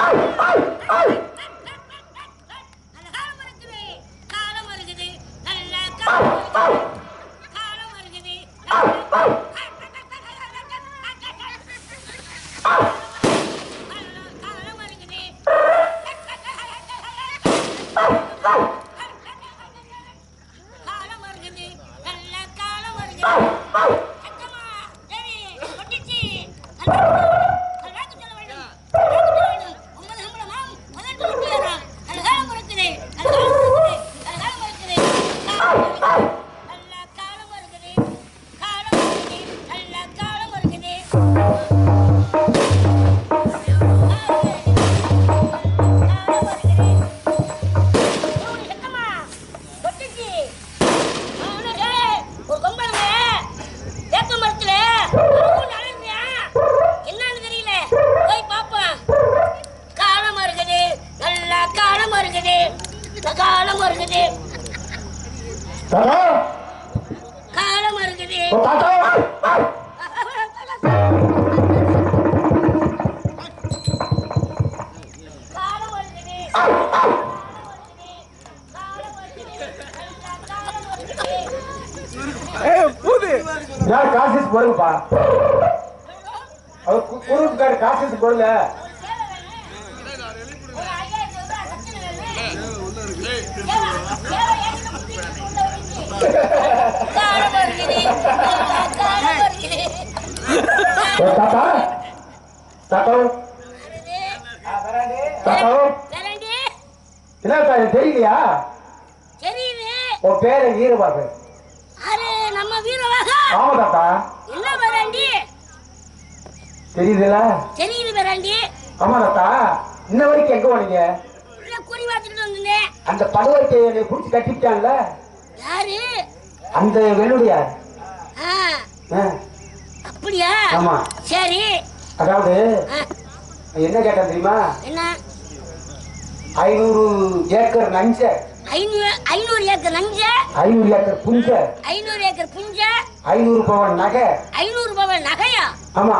Oh, oh, oh! யார் காசு போடுங்கப்பா. அவர் கு- குறுக்காரு காசு போடல. தாத்தா. தாத்தா. தாத்தா. தரண்டி என்ன தாத்தா தெரியலையா? உன் பேரு வீரபாபு. ஆமா தாத்தா. என்ன பராண்டி தெரியுதுல? தெரியுது பராண்டி ஆமா தாத்தா. இன்ன வரைக்கும் எங்க போனீங்க? உள்ள குறி வாத்துட்டு வந்தேன். அந்த படுவத்தை என்னை புடிச்சு கட்டிட்டான்ல யாரு? அந்த வெள்ளுடையார் அப்படியா? ஆமா. சரி. அதாவது என்ன கேட்டேன் தெரியுமா? என்ன? ஐநூறு ஏக்கர் நஞ்ச ஐநூறு ஐநூறு ஏக்கர் நஞ்ச. ஐநூறு ஏக்கர் புஞ்ச. ஐநூறு ஏக்கர் புஞ்ச. ஐநூறு பவன் நகை. ஐநூறு பவன் நகையா? ஆமா.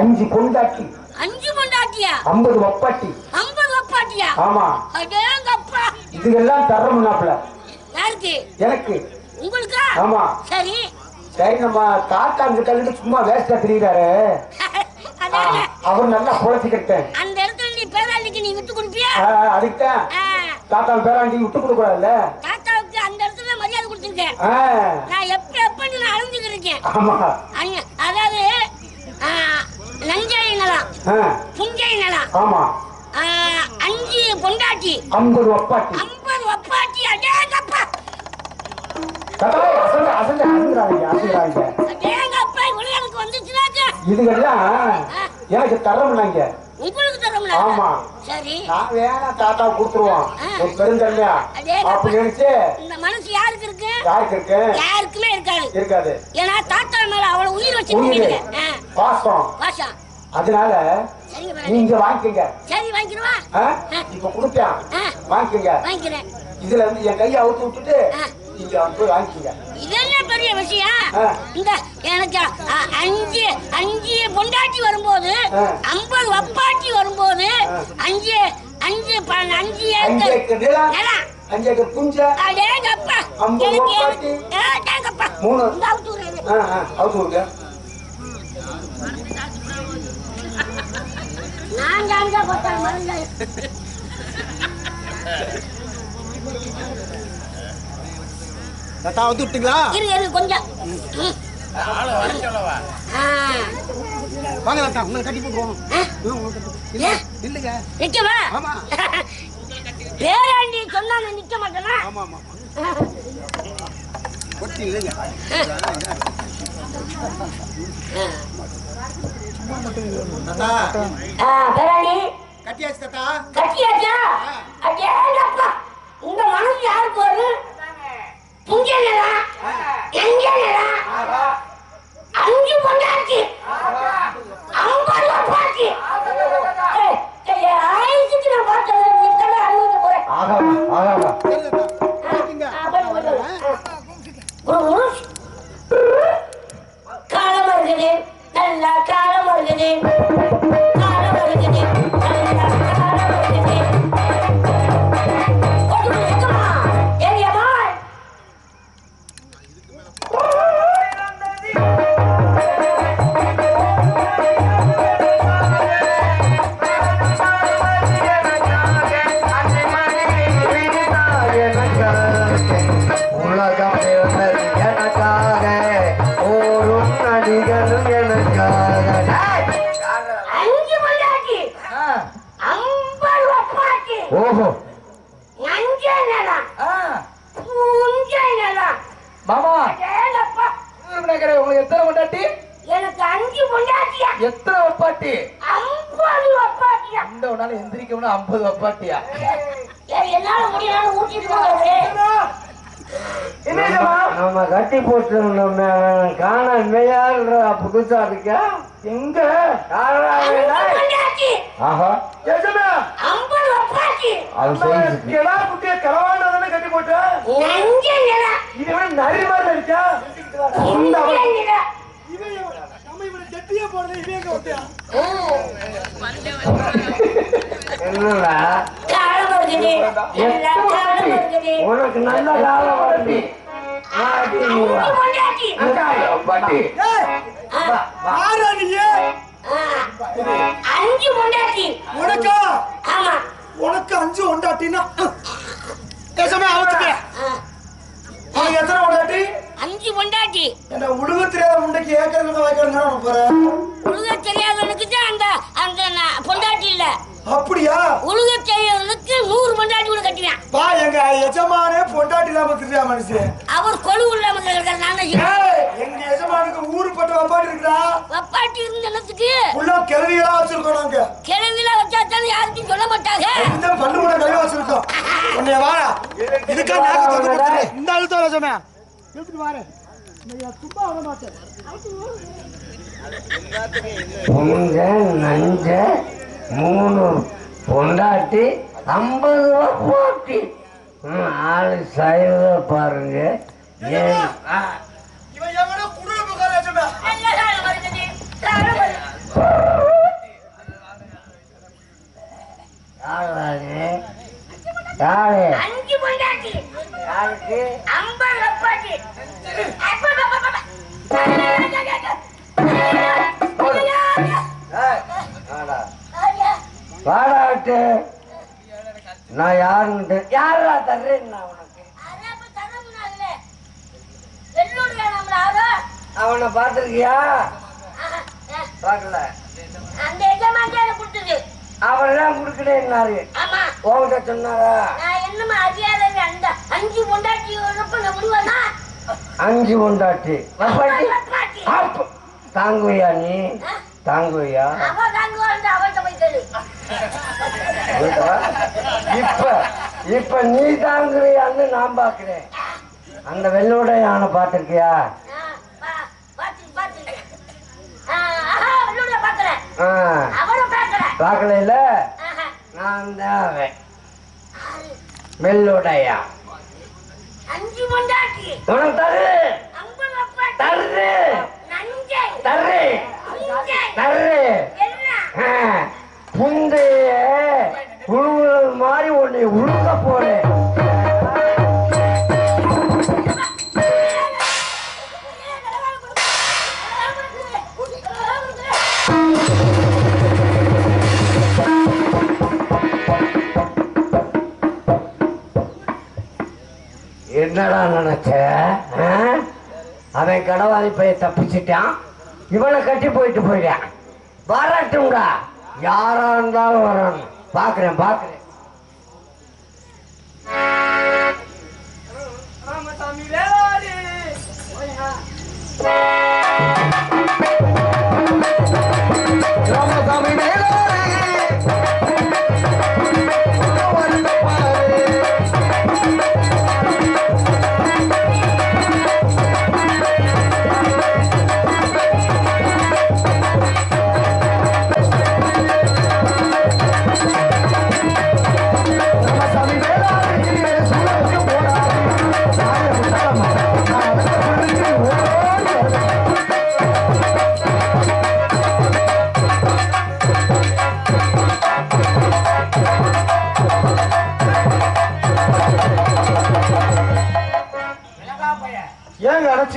அஞ்சு கொண்டாட்டி அஞ்சு பொண்டாட்டியா? ஐம்பது வப்பாட்டி. ஐம்பது வப்பாட்டியா? ஆமா. அடேங்கப்பா. இதுக்கெல்லாம் தரமுன்னாப்ல யாருக்கு? எனக்கு. உங்களுக்கா? ஆமா. சரி. சரி நம்ம தாத்தா அந்த கல்லுக்கு சும்மா வேஸ்டா தெரியுறாரு. அவர் நல்லா குழச்சிக்கிட்டேன் அந்த இடத்துல நீ பேராளிக்கு நீ விட்டு கொடுப்பியா? அதுக்குதான் ஆ, தாத்தா பேராண்டி விட்டு கொடுக்க கூடாதுல்ல தாத்தாவுக்கு அந்த இடத்துல மரியாதை கொடுத்துருக்கேன். நான் எப்ப எப்பன்னு நான் ஆமா. அங்க- அதாவது நஞ்சை நிலம் புஞ்சை நிலம் ஆமா. அஞ்சு பொண்டாட்டி ஐம்பது வப்பாட்டி ஐம்பது வப்பாட்டி அடேங்கப்பா எனக்கு இதுக்கெல்லாம் எனக்கு தரமுன்னாங்க உங்களுக்கு தரோம்ல ஆமா. சரி. நான் வேணா தாத்தா கொடுத்துருவோம் ஒரு பெருந்தன்மையா? அப்படி நினைச்சு இந்த மனசு யாருக்கு இருக்கு? யாருக்கு இருக்கு? யாருக்குமே இருக்காது. இருக்காது. ஏன்னா தாத்தா மேல அவ்வளவு உயிர் வச்சிருக்கீங்க பாசம். பாஷா அதனால. நீங்க வாங்கிக்கங்க. சரி வாங்கிக்கிறவா ஆ? இப்ப கொடுப்பேன். வாங்கிக்கங்க. வாங்கிக்கிறேன். இதுல இருந்து என் கையை அவுத்து விட்டுட்டு வந்து இது என்ன பெரிய விஷயம். இந்த எனக்கு அஞ்சு அஞ்சு பொண்டாட்டி வரும்போது. ஐம்பது வப்பாட்டி வரும்போது. அஞ்சு அஞ்சு அஞ்சு அஞ்சு ஏக்கர். அஞ்சு புஞ்ச அடேங்கப்பா ஐம்பது வப்பாட்டி. அடேங்கப்பா மூணு. ஆ, நான் போட்டேன் தாத்தா வந்து விட்டீங்களா? இரு இரு கொஞ்சம். வாங்க தாத்தா உங்களை கட்டி போட்டுருவோம்? இல்லைங்க. நிக்கவா? ஆமா. பேராண்டி சொன்னா நான் நிக்க மாட்டேனா? ஆமா ஆமா ஒட்டி இல்லைங்க. பேராண்டி. கட்டியாச்சு தாத்தா. கட்டியாச்சா? அடேங்கப்பா இந்த மனசு புஞ்ச நிலம் எங்க கட்டி போட்டு காண புதுசா இருக்கா. எங்க? பொண்டாட்டி ஆஹா. அது கிடா குட்டிய களவாண்டதானே கட்டி போட்ட? இது விட நரி மாதிரி இருக்கா? என்னடா? உனக்கு நல்ல காலம் வருது. அஞ்சு பொண்டாட்டி ஆ, அஞ்சு உனக்கா ஆமா உனக்கு அஞ்சு உண்டாட்டினா பேசாம அவத்துக்க ஆ, உனக்கு எத்தனை உண்டாட்டி அஞ்சு பொண்டாட்டி என்ன உழுக தெரியாத முண்டைக்கு ஏக்கர் வைக்கிறேன் உனக்கு உழுக தெரியாதவனுக்கு தான் அந்த அந்த பொண்டாட்டி இல்ல அப்படியா? உழுக தெரியாதவனுக்கு நூறு பொண்டாட்டி கூட கட்டுவேன் பா எங்க எஜமானே பொண்டாட்டி இல்லாம திரியா மனுஷன் அவர் கொழு இல்லாம இருக்கிற. ஏய், எங்க எஜமானுக்கு ஊரு பட்ட வப்பாட்டி இருக்குதா? வப்பாட்டி இருந்த இடத்துக்கு உள்ள கிளவியெல்லாம் வச்சிருக்கோம் நாங்க. கிழவில வச்சா தானே யாருக்கும் சொல்ல மாட்டாங்க. இந்த பல்லு கூட கழுவி வச்சிருக்கோம். உன்னைய வாடா. இதுக்கா நாக்கு தொங்க போட்டுரு. இந்த அழுத்தம் ரசமே எடுத்துட்டு வாரு. சும்மா விட மாட்டேன். நஞ்ச மூணு பொண்டாட்டி ஐம்பது வப்பாட்டி ம், ஆளு சைவ பாருங்க. ஏன். யாரு யாரு? அஞ்சு பொண்டாட்டி. யாருக்கு? ஐம்பது வப்பாட்டி அப்ப, வாடாட்டு நான் யாருன்னு யாரா தர்றேன் நான் உனக்கு? அவனை பார்த்துருக்கியா? பார்க்கல. அவரெல்லாம் கொடுக்கலன்னாரு ஆமா உங்ககிட்ட சொன்னாரா? அஞ்சு பொண்டாட்டி. அஞ்சு. அப்ப தாங்குவியா நீ? தாங்குவியா அவ தாங்குவாள் அவள்கிட்ட போய் கேளு இப்ப இப்ப நீ தாங்குறியான்னு நான் பாக்குறேன். அந்த வெள்ளோட யானை பார்த்திருக்கியா? ஆ, பா- பாத்து பாத்து. ஆ, ஆஹா, வெள்ளூர்ல பாக்குறேன் ஆ. அவளை பாக்குறேன் பார்க்கல ஆஹா. நான் தான் அவன். வெள்ளோடையா உனக்கு தரு. தரு. தரு. தரு. முந்தைய உழுவுறது மாதிரி உன்னை உழுக போறேன். என்னடா நினைச்ச? அவன் கடவாளி பைய தப்பிச்சிட்டான். இவனை கட்டி போயிட்டு போயிட்டான் பாராட்டுங்கடா. யாரா இருந்தாலும் வரணும். பாக்குறேன் பாக்குறேன்.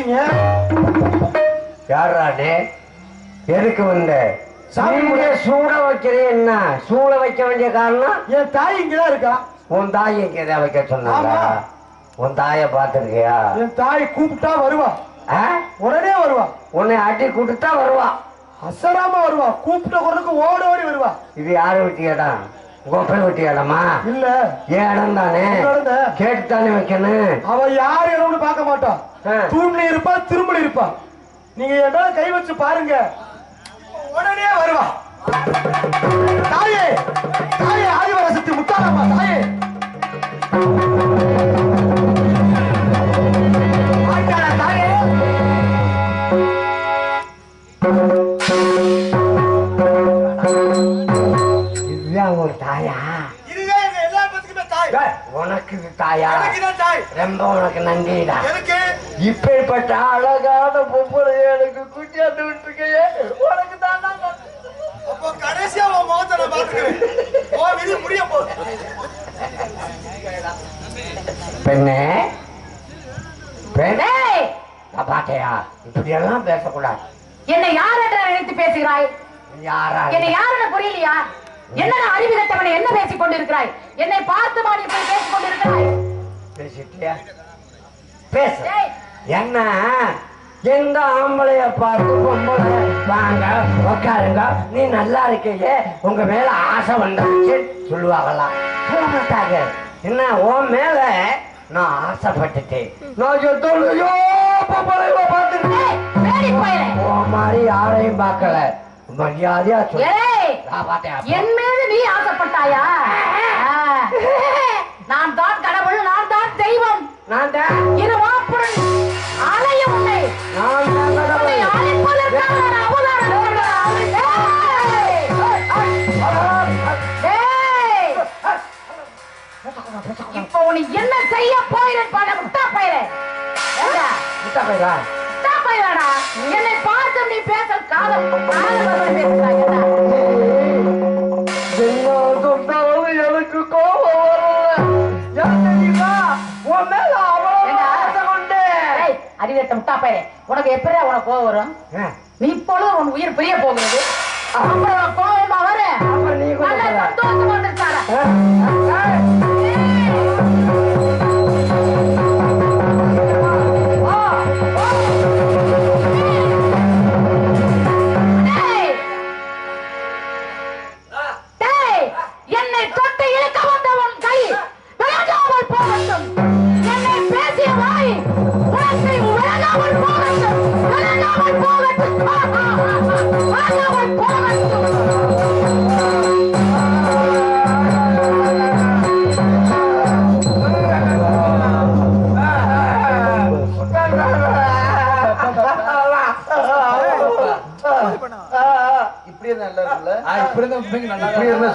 ஏங்க அடைச்சிங்க யாரா டே எதுக்கு வந்த? சாமியை சூட வைக்கிறேன் என்ன? சூட வைக்க வேண்டிய காரணம்? என் தாய் இங்கதான் இருக்கா? உன் தாயை எதை வைக்க சொன்னாங்க. உன் தாயை பார்த்திருக்கியா? என் தாய் கூப்பிட்டா வருவா? உடனே வருவா. உன்னை அடி கொடுத்தா வருவா. அசராம வருவா. கூப்பிட்ட குரலுக்கு ஓடி ஓடி வருவா. இது யாரு விட்டியடா கொப்பை வெட்டி இடமா இல்ல. ஏன் இடம் தானே இடம். கேட்டு தானே வைக்கணும். அவ யார் இடம்னு பார்க்க மாட்டான். தூண்ல இருப்பா திரும்பல இருப்பா. நீங்க மேல கை வச்சு பாருங்க. உடனே வருவா. தாயே தாயே ஆதிவரசத்து முத்தாரம்மா தாயே. தாயா? ரொம்ப உனக்கு நன்றிடா. இப்பேற்பட்ட அழகான பொம்பளைய எனக்கு குட்டியாந்து விட்டுருக்கையே. உனக்கு தானா அப்போ கடைசியா உன் முகத்தை நான் பாத்துக்கிறேன் விதி முடிய போகுது பெண்ணே பெண்ணே நான் பாட்டையா இப்படி எல்லாம் பேசக்கூடாது. என்னை யார் என்று நினைத்து பேசுகிறாய்? யாரா? என்னை யாருன்னு புரியலையா? என்னடா அறிவு கட்டவனை என்ன பேசிக் கொண்டிருக்கிறாய்? என்னை பார்த்து மாடி போய் பேசிக் கொண்டிருக்கிறாய்? பேசிட்டியா? பேசு. என்ன? எந்த ஆம்பளைய பார்த்து பொம்பளை வாங்க உக்காருங்க. நீ நல்லா இருக்கீங்க உங்க மேல ஆசை வந்துருச்சு சொல்லுவாங்களா? சொல்ல மாட்டாங்க என்ன உன் மேல நான் ஆசைப்பட்டுட்டேன். நான் எத்தனையோ பொம்பளைகளை பார்த்துட்டேன் மாதிரி யாரையும் பார்க்கல. மரியாதையா சொல்லு. என் மீது நீ ஆசைப்பட்டாயா. நான் தான் கடவுள் நான் தான் தெய்வம் நான் தான் இது வாப்புடன் ஆலயம் உன்னை நான் தான் கடவுள். இப்போ உன்னை என்ன செய்ய போயிரு பாட முட்டா பயிரே? முட்டை பையலா? முட்டா பயிராடா என்னை பார்த்து நீ பேச காலம் காலம் உனக்கு எப்படியா உனக்கு கோவம் வரும்? நீ இப்பொழுது உன் உயிர் பிரிய போகிறது. அப்புறம் கோவமா அப்ப நீ சந்தோஷமா இருந்துச்சாடா ஆ, ஆ,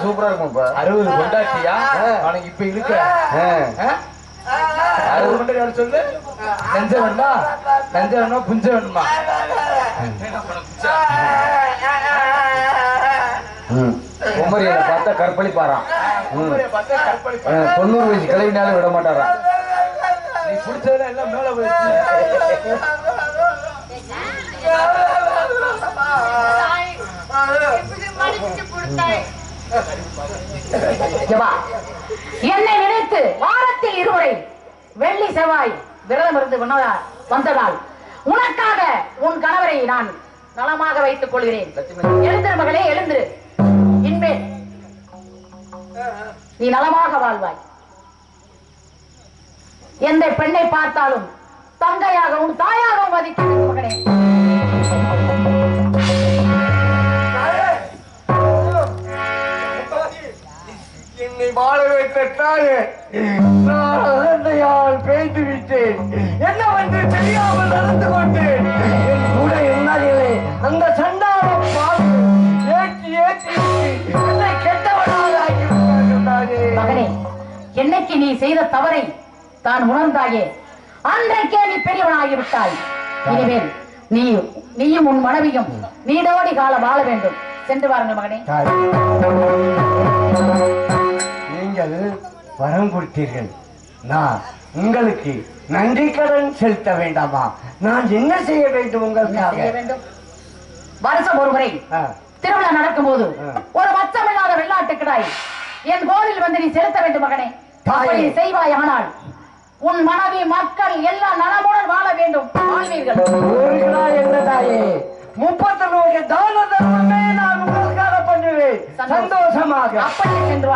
சூப்பரா இருக்கும்ப்பா அறுபது கொண்டாட்டியா அவனுக்கு இப்ப இருக்க? அறுபது கொண்டாடி சொல்லு நெஞ்ச வேணுமா? நெஞ்ச வேணுமா? புஞ்ச வேணுமா. குமரியை பார்த்தா கற்பழிப்பாராம். தொண்ணூறு வயசு கிளவினாலும் விட மாட்டாராம். நீ பிடிச்சதுல எல்லாம் மேல என்னை நினைத்து வாரத்தில் இருமுறை வெள்ளி செவ்வாய் விரதம் இருந்து வந்ததா- வந்ததால் உனக்காக உன் கணவரை நான் நலமாக வைத்துக் கொள்கிறேன். எழுந்திரு மகளே எழுந்திரு. இன்மேல் நீ நலமாக வாழ்வாய். எந்த பெண்ணை பார்த்தாலும் தங்கையாகவும் தாயாகவும் மதிக்கிறேன் மகனே என்னை வாழ வைத்த தாயே. அகந்தையால் பேய்த்து விட்டேன் என்னவென்று தெரியாமல் நடந்து கொண்டேன். என் கூட இருந்தாலே அந்த சண்டாளம் பாவி ஏற்றி ஏற்றி என்னை கெட்டவனாக மகனே என்னைக்கு நீ செய்த தவறை தான் உணர்ந்தாயே அன்றைக்கே நீ பெரியவனாகி விட்டாய். இனிமேல் நீ நீயும் உன் மனைவியும் நீடோடி காலம் வாழ வேண்டும். சென்று வாருங்கள் மகனே. நீங்கள் வரம் கொடுத்தீர்கள். நான் உங்களுக்கு நன்றி கடன் செலுத்த வேண்டாமா? நான் என்ன செய்ய வேண்டும் உங்களுக்காக? வருஷம் ஒரு முறை ஆ, திருவிழா நடக்கும்போது ஆ. ஒரு மச்சமில்லாத வெள்ளாட்டு கிடாய் என் கோவில் வந்து நீ செலுத்த வேண்டும் மகனே. தாயே. அப்படி செய்வாய் ஆனால் உன் மனைவி மக்கள் எல்லாம் நலமுடன் வாழ வேண்டும். வாழ்வீர்கள் முப்பத்தி நூறு தான தர்மமே நான் உங்களுக்காக பண்ணுவேன். சந்தோஷமாக. அப்படியே சென்று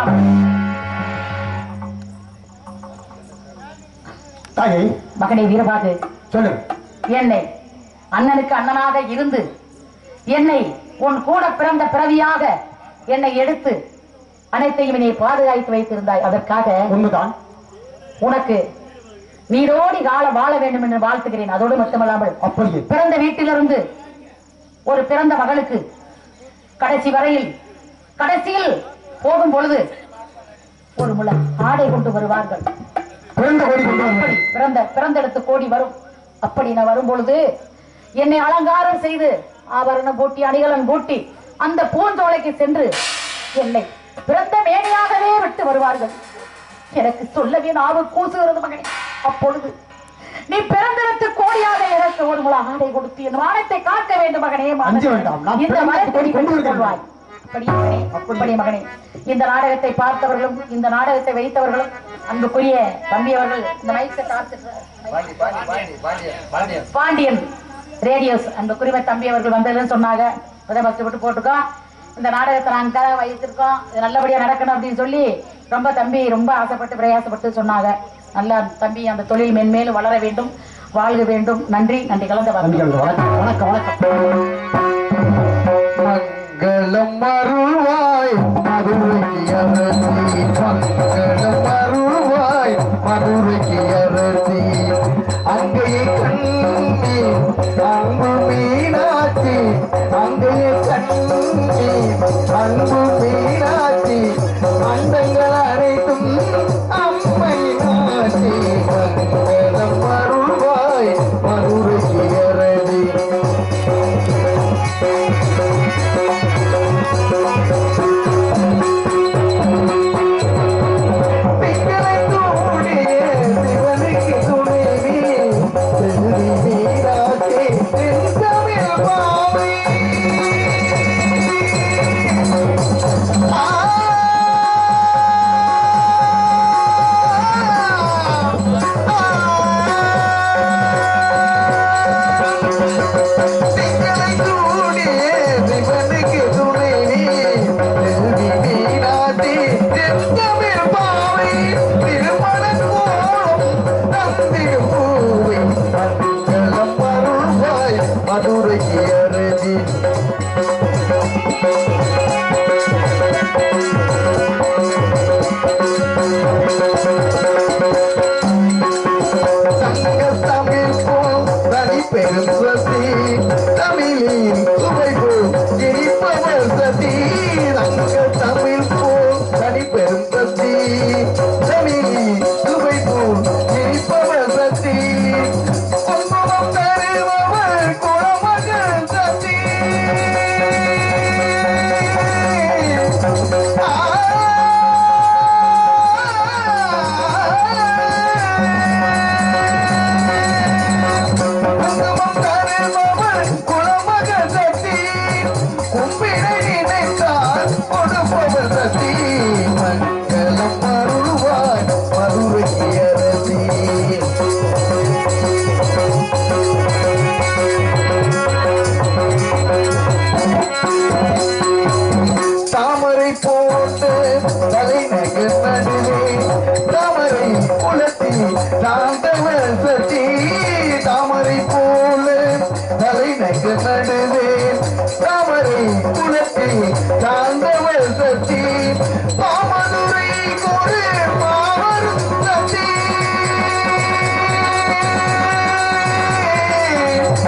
தாயை மகனே வீரபாகு. சொல்லுங்க என்னை அண்ணனுக்கு அண்ணனாக இருந்து என்னை உன் கூட பிறந்த பிறவியாக என்னை எடுத்து அனைத்தையும் நீ பாதுகாத்து வைத்திருந்தாய். அதற்காக உண்மைதான். உனக்கு நீடோடி காலம் வாழ வேண்டும் என்று வாழ்த்துகிறேன். அதோடு மட்டுமல்லாமல் அப்படியே. பிறந்த வீட்டிலிருந்து ஒரு பிறந்த மகளுக்கு கடைசி வரையில் கடைசியில் போகும் பொழுது ஒரு முளை ஆடை கொண்டு வருவார்கள். பிறந்த கோடி பிறந்த பிறந்தெடுத்து கோடி வரும். அப்படி நான் வரும் பொழுது என்னை அலங்காரம் செய்து ஆபரணம் பூட்டி அணிகலன் பூட்டி அந்த பூஞ்சோலைக்கு சென்று என்னை பிறந்த மேடையாகவே விட்டு வருவார்கள். எனக்கு சொல்லவே நாவு கூசுகிறது மகனே. அப்பொழுது நீ பிறந்தெடுத்து கோடியாக எனக்கு ஒரு ஆடை கொடுத்து என் வானத்தை காக்க வேண்டும் மகனே இந்த மரத்தை கோடி கொண்டு கொண்டு அப்படியே மகனே அப்படியே மகனே. இந்த நாடகத்தை பார்த்தவர்களும் இந்த நாடகத்தை வைத்தவர்களும் அன்புக்குரிய தம்பி அவர்கள் இந்த மைக்கை பார்த்துட்டு பாண்டி பாண்டி பாண்டி பாண்டியன் ரேடியோஸ் அந்த குறிவை தம்பி அவர்கள் வந்ததுன்னு சொன்னாங்க. அதை பஸ்ட் விட்டு போட்டுக்கோம் இந்த நாடகத்தை நாங்க வைத்திருக்கோம். இது நல்லபடியா நடக்கணும் அப்படின்னு சொல்லி ரொம்ப தம்பி ரொம்ப ஆசைப்பட்டு பிரயாசப்பட்டு சொன்னாங்க. நல்லா தம்பி அந்த தொழில் மென்மேலும் வளர வேண்டும் வாழ்க வேண்டும். நன்றி நன்றி. கலந்த வணக்கம். வணக்கம் வணக்கம். மங்களம் அருள்வாய் மதுரை அரசி மங்களம் அருள்வாய் மதுரை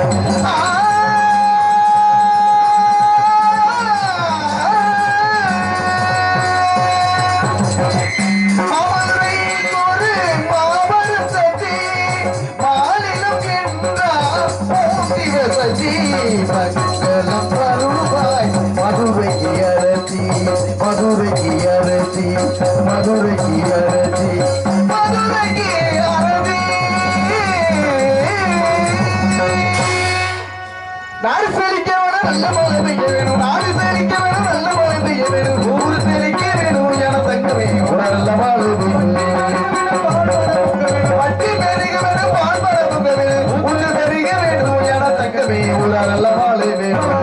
அவரை வேணும் என தங்க நல்ல மழை